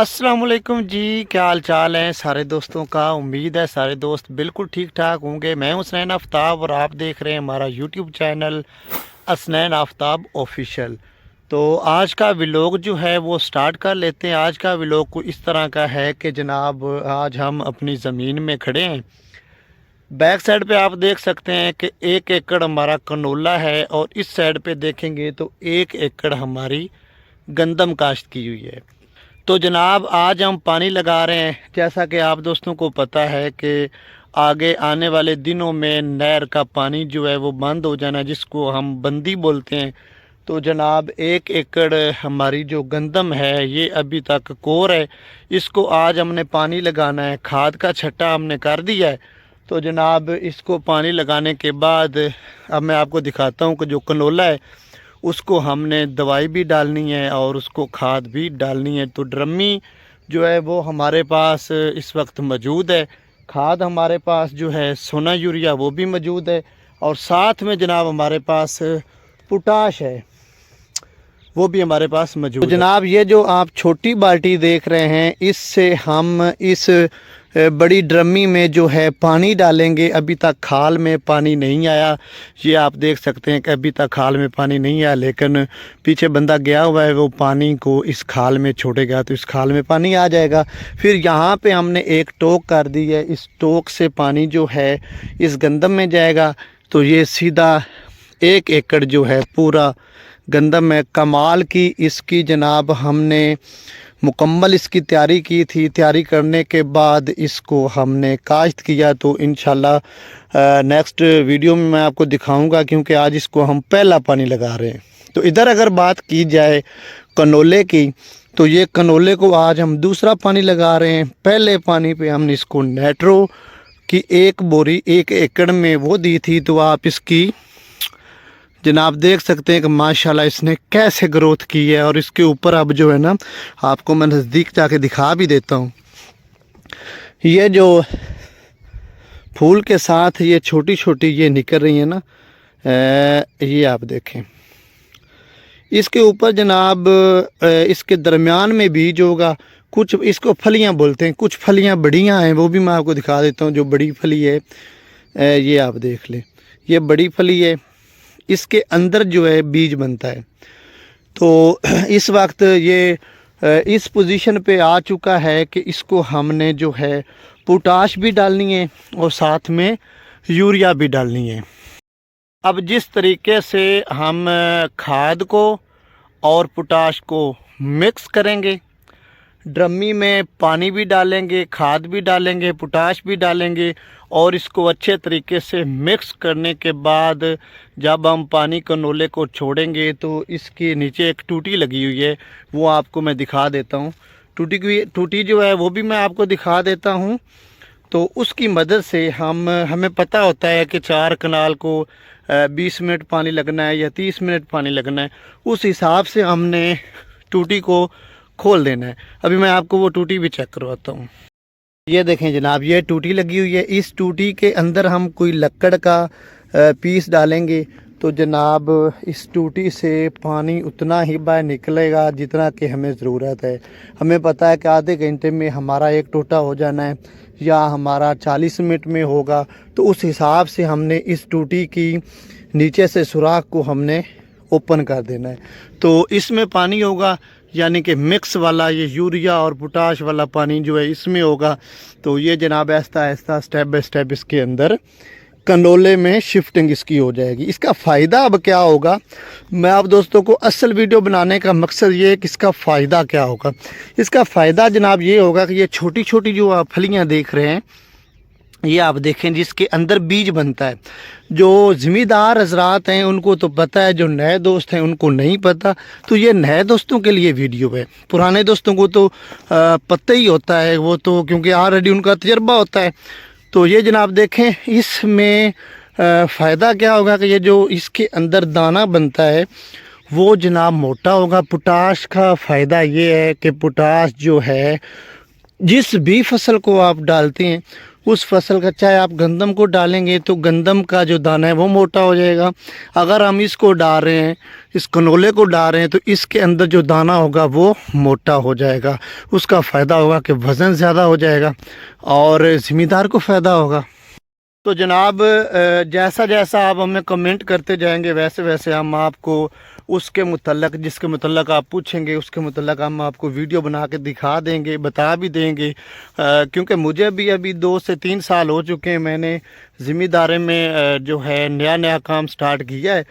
السلام علیکم جی کیا حال چال ہیں؟ سارے دوستوں کا امید ہے سارے دوست بالکل ٹھیک ٹھاک ہوں گے۔ میں ہوں حسنین آفتاب اور آپ دیکھ رہے ہیں ہمارا YouTube channel Asnain Aftab official تو آج کا ویلوگ جو ہے وہ سٹارٹ کر لیتے ہیں۔ آج کا ویلوگ کو اس طرح کا ہے کہ جناب آج ہم اپنی زمین میں کھڑے ہیں۔ بیک سائڈ پہ آپ دیکھ سکتے ہیں کہ ایک ایکڑ ہمارا کنولا ہے اور اس سائڈ پہ دیکھیں گے تو ایک ایکڑ ہماری گندم کاشت کی ہوئی ہے۔ تو جناب، آج ہم پانی لگا رہے ہیں۔ جیسا کہ آپ دوستوں کو پتہ ہے کہ آگے آنے والے دنوں میں نہر کا پانی جو ہے وہ بند ہو جانا، جس کو ہم بندی بولتے ہیں۔ تو جناب، ایک ایکڑ ہماری جو گندم ہے، یہ ابھی تک کور ہے۔ اس کو آج ہم نے پانی لگانا ہے۔ کھاد کا چھٹا ہم نے کر دیا ہے۔ تو جناب، اس کو پانی لگانے کے بعد اب میں آپ کو دکھاتا ہوں کہ جو کنولا ہے اس کو ہم نے دوائی بھی ڈالنی ہے اور اس کو کھاد بھی ڈالنی ہے۔ تو ڈرمی جو ہے وہ ہمارے پاس اس وقت موجود ہے۔ کھاد ہمارے پاس جو ہے سونا یوریا وہ بھی موجود ہے۔ اور ساتھ میں جناب ہمارے پاس پوٹاش ہے۔ وہ بھی ہمارے پاس موجود ہے۔ جناب، یہ جو آپ چھوٹی بالٹی دیکھ رہے ہیں، اس سے ہم اس بڑی ڈرمی میں جو ہے پانی ڈالیں گے۔ ابھی تک کھال میں پانی نہیں آیا۔ یہ آپ دیکھ سکتے ہیں کہ ابھی تک کھال میں پانی نہیں آیا، لیکن پیچھے بندہ گیا ہوا ہے، وہ پانی کو اس کھال میں چھوڑے گا تو اس کھال میں پانی آ جائے گا۔ پھر یہاں پہ ہم نے ایک ٹوک کر دی ہے۔ اس ٹوک سے پانی جو ہے اس گندم میں جائے گا۔ تو یہ سیدھا ایک ایکڑ جو ہے پورا گندم ہے۔ کمال کی اس کی جناب ہم نے مکمل اس کی تیاری کی تھی۔ تیاری کرنے کے بعد اس کو ہم نے کاشت کیا۔ تو انشاءاللہ نیکسٹ ویڈیو میں میں آپ کو دکھاؤں گا کیونکہ آج اس کو ہم پہلا پانی لگا رہے ہیں۔ تو ادھر اگر بات کی جائے کنولے کی، تو یہ کنولے کو آج ہم دوسرا پانی لگا رہے ہیں۔ پہلے پانی پہ ہم نے اس کو نیٹرو کی ایک بوری، ایک ایکڑ میں وہ دی تھی۔ تو آپ اس کی جناب دیکھ سکتے ہیں کہ ماشاءاللہ اس نے کیسے گروتھ کی ہے اور اس کے اوپر اب جو ہے نا آپ کو میں نزدیک جا کے دکھا بھی دیتا ہوں۔ یہ جو پھول کے ساتھ یہ چھوٹی چھوٹی یہ نکل رہی ہیں نا یہ آپ دیکھیں۔ اس کے اوپر جناب اس کے درمیان میں بیج ہوگا، کچھ اس کو پھلیاں بولتے ہیں، کچھ پھلیاں بڑیاں ہیں، وہ بھی میں آپ کو دکھا دیتا ہوں جو بڑی پھلی ہے۔ یہ آپ دیکھ لیں۔ یہ بڑی پھلی ہے۔ اس کے اندر جو ہے بیج بنتا ہے۔ تو اس وقت یہ، اس پوزیشن پہ آ چکا ہے کہ اس کو ہم نے جو ہے پوٹاش بھی ڈالنی ہے اور ساتھ میں یوریا بھی ڈالنی ہے۔ اب جس طریقے سے ہم کھاد کو اور پوٹاش کو مکس کریں گے ڈرمی میں پانی بھی ڈالیں گے، کھاد بھی ڈالیں گے، پوٹاش بھی ڈالیں گے اور اس کو اچھے طریقے سے مکس کرنے کے بعد جب ہم پانی کو نولے کو چھوڑیں گے تو اس کے نیچے ایک ٹوٹی لگی ہوئی ہے، وہ آپ کو میں دکھا دیتا ہوں۔ ٹوٹی کی ٹوٹی جو ہے وہ بھی میں آپ کو دکھا دیتا ہوں۔ تو اس کی مدد سے ہم ہمیں پتہ ہوتا ہے کہ چار کنال کو بیس منٹ پانی لگنا ہے یا تیس منٹ پانی لگنا ہے۔ اس حساب سے ہم نے ٹوٹی کو کھول دینا ہے۔ ابھی میں آپ کو وہ ٹوٹی بھی چیک کرواتا ہوں۔ یہ دیکھیں جناب، یہ ٹوٹی لگی ہوئی ہے۔ اس ٹوٹی کے اندر ہم کوئی لکڑ کا پیس ڈالیں گے تو جناب، اس ٹوٹی سے پانی اتنا ہی باہر نکلے گا جتنا کہ ہمیں ضرورت ہے۔ ہمیں پتہ ہے کہ آدھے گھنٹے میں ہمارا ایک ٹوٹا ہو جانا ہے یا ہمارا چالیس منٹ میں ہوگا۔ تو اس حساب سے ہم نے اس ٹوٹی کی نیچے سے سوراخ کو ہم نے اوپن کر دینا ہے۔ تو اس میں پانی ہوگا۔ یعنی کہ مکس والا یہ یوریا اور پوٹاش والا پانی جو ہے اس میں ہوگا۔ تو یہ جناب ایستا ایستا سٹیپ بے سٹیپ اس کے اندر کنڈولے میں شفٹنگ اس کی ہو جائے گی۔ اس کا فائدہ اب کیا ہوگا؟ میں آپ دوستوں کو اصل ویڈیو بنانے کا مقصد یہ ہے کہ اس کا فائدہ کیا ہوگا۔ اس کا فائدہ جناب یہ ہوگا کہ یہ چھوٹی چھوٹی جو آپ پھلیاں دیکھ رہے ہیں یہ آپ دیکھیں جس کے اندر بیج بنتا ہے۔ جو ذمہ دار حضرات ہیں، ان کو تو پتہ ہے، جو نئے دوست ہیں، ان کو نہیں پتہ۔ تو یہ نئے دوستوں کے لیے ویڈیو ہے۔ پرانے دوستوں کو تو پتہ ہی ہوتا ہے۔ وہ تو کیونکہ آلریڈی ان کا تجربہ ہوتا ہے۔ تو یہ جناب دیکھیں، اس میں فائدہ کیا ہوگا کہ یہ جو اس کے اندر دانہ بنتا ہے، وہ جناب موٹا ہوگا۔ پوٹاش کا فائدہ یہ ہے کہ پوٹاش جو ہے، جس بھی فصل کو آپ ڈالتے ہیں اس فصل کا چاہے آپ گندم کو ڈالیں گے تو گندم کا جو دانہ ہے وہ موٹا ہو جائے گا۔ اگر ہم اس کو ڈال رہے ہیں، اس کنولے کو ڈال رہے ہیں تو اس کے اندر جو دانہ ہوگا وہ موٹا ہو جائے گا۔ اس کا فائدہ ہوگا کہ وزن زیادہ ہو جائے گا اور ذمہ دار کو فائدہ ہوگا۔ تو جناب، جیسا جیسا آپ ہمیں کمنٹ کرتے جائیں گے، ویسے ویسے ہم آپ کو اس کے متعلق جس کے متعلق آپ پوچھیں گے اس کے متعلق ہم آپ کو ویڈیو بنا کے دکھا دیں گے بتا بھی دیں گے کیونکہ مجھے بھی ابھی دو سے تین سال ہو چکے ہیں میں نے ذمہ دارے میں جو ہے نیا نیا کام سٹارٹ کیا ہے۔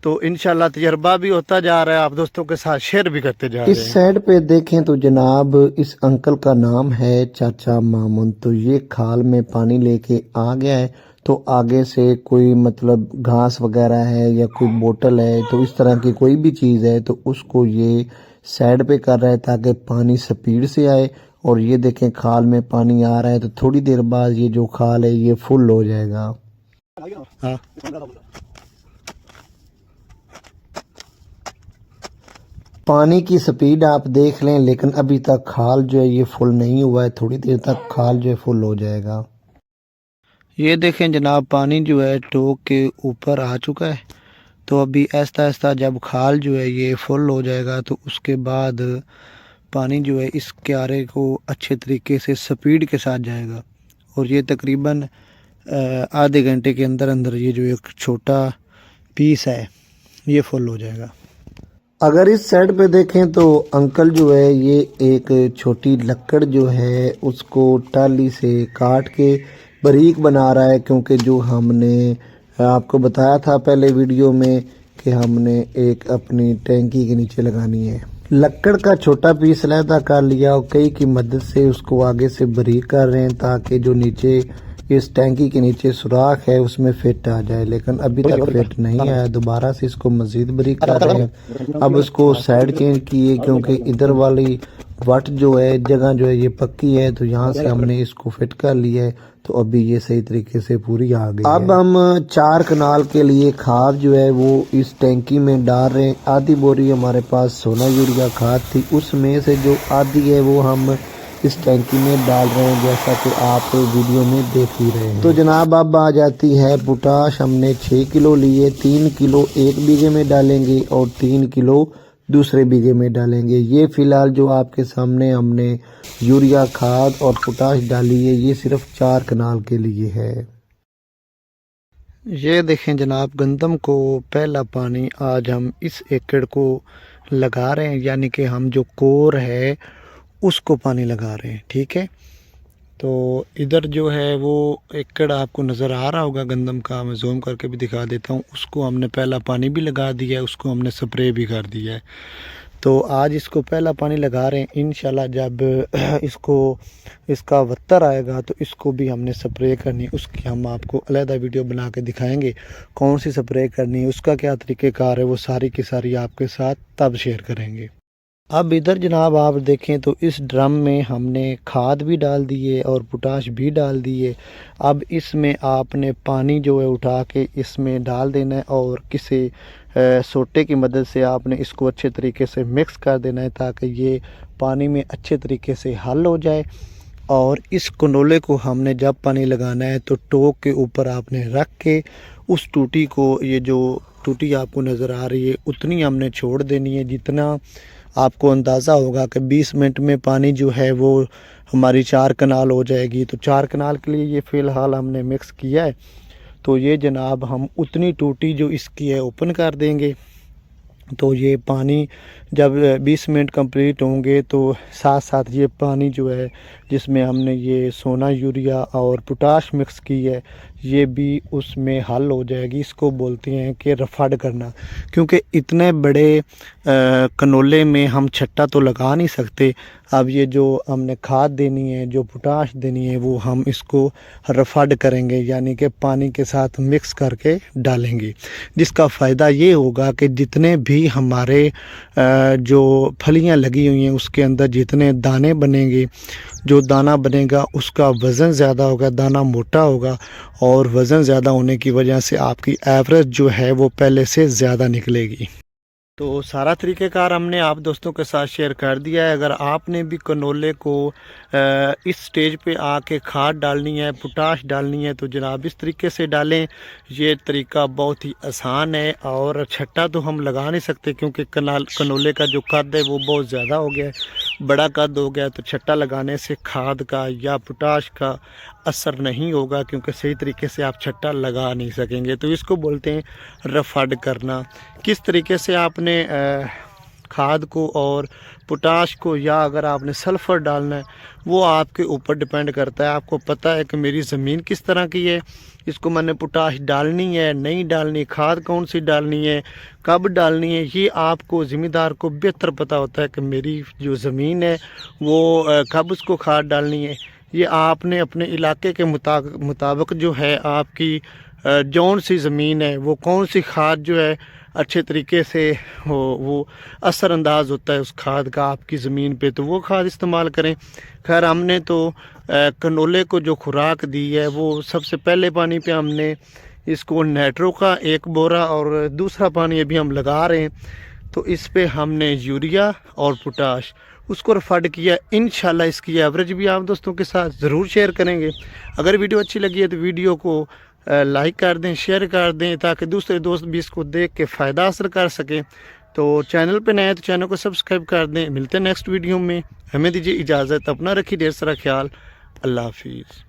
تو انشاءاللہ تجربہ بھی ہوتا جا رہا ہے آپ دوستوں کے ساتھ شیئر بھی کرتے جا رہے ہیں۔ اس سائڈ پہ دیکھیں تو جناب اس انکل کا نام ہے چاچا مامن تو یہ کھال میں پانی لے کے آ گیا ہے۔ تو آگے سے کوئی مطلب گھاس وغیرہ ہے یا کوئی بوٹل ہے، تو اس طرح کی کوئی بھی چیز ہے، تو اس کو یہ سائڈ پہ کر رہا ہے تاکہ پانی سپیڈ سے آئے اور یہ دیکھیں کھال میں پانی آ رہا ہے تو تھوڑی دیر بعد یہ جو کھال ہے یہ فل ہو جائے گا۔ ہاں۔ پانی کی سپیڈ آپ دیکھ لیں، لیکن ابھی تک کھال جو ہے یہ فل نہیں ہوا ہے، تھوڑی دیر تک کھال جو ہے فل ہو جائے گا۔ یہ دیکھیں جناب، پانی جو ہے ٹوک کے اوپر آ چکا ہے۔ تو ابھی ایستا ایستا جب کھال جو ہے یہ فل ہو جائے گا، تو اس کے بعد پانی جو ہے اس کیارے کو اچھے طریقے سے سپیڈ کے ساتھ جائے گا۔ اور یہ تقریباً آدھے گھنٹے کے اندر اندر یہ جو ایک چھوٹا پیس ہے، یہ فل ہو جائے گا۔ اگر اس سائڈ پہ دیکھیں تو انکل جو ہے، یہ ایک چھوٹی لکڑ جو ہے، اس کو ٹالی سے کاٹ کے بریک بنا رہا ہے کیونکہ جو ہم نے آپ کو بتایا تھا پہلے ویڈیو میں کہ ہم نے ایک اپنی ٹینکی کے نیچے لگانی ہے۔ لکڑ کا چھوٹا پیس لہتا کر لیا اور کئی کی مدد سے اس کو آگے سے بریک کر رہے ہیں تاکہ جو نیچے اس ٹینکی کے نیچے سوراخ ہے اس میں فٹ آ جائے لیکن ابھی تک فٹ نہیں آیا۔ دوبارہ سے اس کو مزید بریک کر رہے ہیں۔ اب اس کو سائڈ چینج کیے کیونکہ ادھر والی وٹ جو ہے جگہ جو ہے یہ پکی ہے۔ تو یہاں سے ہم نے اس کو فٹ کر لیا ہے۔ تو ابھی یہ صحیح طریقے سے پوری آ گئی اب ہم چار کنال کے لیے کھاد جو ہے وہ اس ٹینکی میں ڈال رہے ہیں۔ آدھی بوری ہمارے پاس سونا یوریا کھاد تھی۔ اس میں سے جو آدھی ہے وہ ہم اس ٹینکی میں ڈال رہے ہیں جیسا کہ آپ ویڈیو میں دیکھ ہی رہے ہیں۔ تو جناب اب آ جاتی ہے پوٹاش، ہم نے چھ کلو لیے، تین کلو ایک بیگے میں ڈالیں گے اور تین کلو دوسرے بیگے میں ڈالیں گے۔ یہ فی الحال جو آپ کے سامنے ہم نے یوریا، کھاد اور پوٹاش ڈالی ہے، یہ صرف چار کنال کے لیے ہے۔ یہ دیکھیں جناب، گندم کو پہلا پانی آج ہم اس ایکڑ کو لگا رہے ہیں یعنی کہ ہم جو کور ہے اس کو پانی لگا رہے ہیں، ٹھیک ہے؟ تو ادھر جو ہے وہ ایکڑ آپ کو نظر آ رہا ہوگا گندم کا، میں زوم کر کے بھی دکھا دیتا ہوں۔ اس کو ہم نے پہلا پانی بھی لگا دیا ہے، اس کو ہم نے سپرے بھی کر دیا ہے۔ تو آج اس کو پہلا پانی لگا رہے ہیں۔ انشاءاللہ جب اس کو، اس کا وطر آئے گا تو اس کو بھی ہم نے سپرے کرنی اس کی ہم آپ کو علیحدہ ویڈیو بنا کے دکھائیں گے کون سی سپرے کرنی اس کا کیا طریقہ کار ہے، وہ ساری کی ساری آپ کے ساتھ تب شیئر کریں گے۔ اب ادھر جناب آپ دیکھیں تو اس ڈرم میں ہم نے کھاد بھی ڈال دی ہے اور پوٹاش بھی ڈال دی ہے۔ اب اس میں آپ نے پانی جو ہے اٹھا کے اس میں ڈال دینا ہے اور کسی سوٹے کی مدد سے آپ نے اس کو اچھے طریقے سے مکس کر دینا ہے تاکہ یہ پانی میں اچھے طریقے سے حل ہو جائے۔ اور اس کنولے کو ہم نے جب پانی لگانا ہے تو ٹوک کے اوپر آپ نے رکھ کے اس ٹوٹی کو، یہ جو ٹوٹی آپ کو نظر آ رہی ہے، اتنی ہم نے چھوڑ دینی ہے جتنا آپ کو اندازہ ہوگا کہ بیس منٹ میں پانی جو ہے وہ ہماری چار کنال ہو جائے گی۔ تو چار کنال کے لیے یہ فی الحال ہم نے مکس کیا ہے۔ تو یہ جناب ہم اتنی ٹوٹی جو اس کی ہے اوپن کر دیں گے۔ تو یہ پانی جب بیس منٹ کمپلیٹ ہوں گے تو ساتھ ساتھ یہ پانی جو ہے جس میں ہم نے یہ سونا یوریا اور پوٹاش مکس کی ہے، یہ بھی اس میں حل ہو جائے گی۔ اس کو بولتے ہیں کہ رفڈ کرنا۔ کیونکہ اتنے بڑے کنولے میں ہم چھٹا تو لگا نہیں سکتے۔ اب یہ جو ہم نے کھاد دینی ہے، جو پوٹاش دینی ہے، وہ ہم اس کو رفڈ کریں گے یعنی کہ پانی کے ساتھ مکس کر کے ڈالیں گے۔ جس کا فائدہ یہ ہوگا کہ جتنے بھی ہمارے جو پھلیاں لگی ہوئی ہیں، اس کے اندر جتنے دانے بنیں گے جو دانہ بنے گا، اس کا وزن زیادہ ہوگا دانہ موٹا ہوگا، اور وزن زیادہ ہونے کی وجہ سے آپ کی ایوریج جو ہے وہ پہلے سے زیادہ نکلے گی۔ تو سارا طریقہ کار ہم نے آپ دوستوں کے ساتھ شیئر کر دیا ہے۔ اگر آپ نے بھی کنولے کو اس سٹیج پہ آ کے کھاد ڈالنی ہے پوٹاش ڈالنی ہے، تو جناب اس طریقے سے ڈالیں۔ یہ طریقہ بہت ہی آسان ہے اور چھٹا تو ہم لگا نہیں سکتے کیونکہ کنال کنولے کا جو قد ہے وہ بہت زیادہ ہو گیا ہے۔ بڑا قد ہو گیا تو چھٹا لگانے سے کھاد کا یا پوٹاش کا اثر نہیں ہوگا کیونکہ صحیح طریقے سے آپ چھٹا لگا نہیں سکیں گے۔ تو اس کو بولتے ہیں رفڈ کرنا۔ کس طریقے سے آپ نے کھاد کو اور پوٹاش کو یا اگر آپ نے سلفر ڈالنا ہے، وہ آپ کے اوپر ڈیپینڈ کرتا ہے۔ آپ کو پتہ ہے کہ میری زمین کس طرح کی ہے، اس کو میں نے پوٹاش ڈالنی ہے، نہیں ڈالنی، کھاد کون سی ڈالنی ہے، کب ڈالنی ہے، یہ آپ کو ذمہ دار کو بہتر پتہ ہوتا ہے کہ میری جو زمین ہے، وہ کب اس کو کھاد ڈالنی ہے۔ یہ آپ نے اپنے علاقے کے مطابق جو ہے، آپ کی جون سی زمین ہے، وہ کون سی کھاد جو ہے اچھے طریقے سے وہ اثر انداز ہوتا ہے اس کھاد کا، آپ کی زمین پہ تو وہ کھاد استعمال کریں۔ خیر، ہم نے تو کنولے کو جو خوراک دی ہے، وہ سب سے پہلے پانی پہ ہم نے اس کو نیٹرو کا ایک بورا اور دوسرا پانی ابھی ہم لگا رہے ہیں۔ تو اس پہ ہم نے یوریا اور پوٹاش، اس کو رفڈ کیا۔ انشاءاللہ اس کی ایوریج بھی آپ دوستوں کے ساتھ ضرور شیئر کریں گے۔ اگر ویڈیو اچھی لگی ہے تو ویڈیو کو لائک کر دیں شیئر کر دیں، تاکہ دوسرے دوست بھی اس کو دیکھ کے فائدہ حاصل کر سکیں۔ تو چینل پہ نئے ہیں تو چینل کو سبسکرائب کر دیں۔ ملتے ہیں نیکسٹ ویڈیو میں۔ ہمیں دیجیے اجازت۔ اپنا رکھی ڈھیر سارا خیال۔ اللہ حافظ۔